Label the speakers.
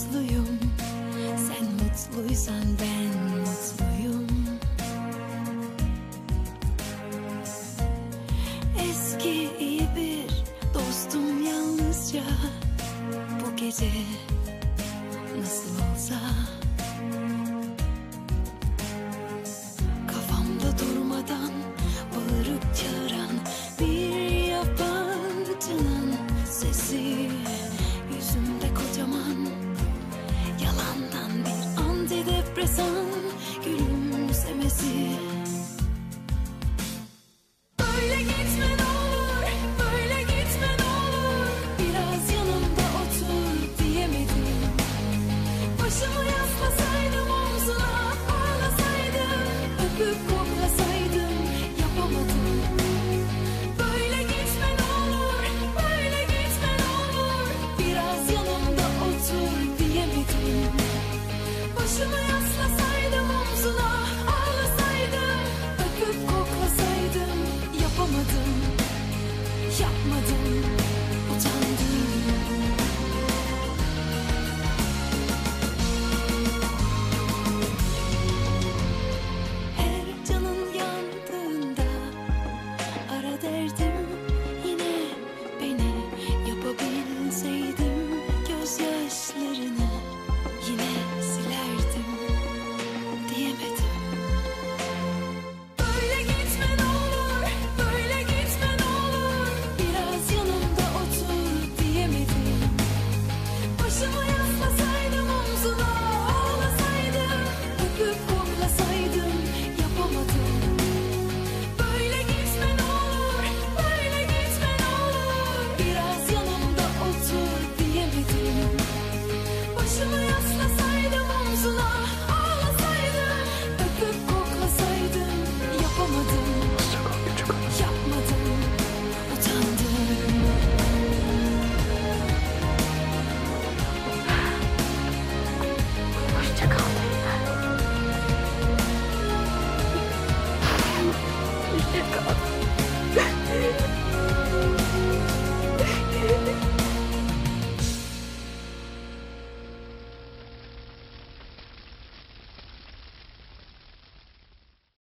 Speaker 1: mutluyum. Sen mutluysan ben mutluyum. Eski iyi bir dostum yalnızca Bu gece nasıl olsa. Kafamda durmadan bağırıp çağıran Bir yabancının sesi. insan gülümsemesi.
Speaker 2: 我怎？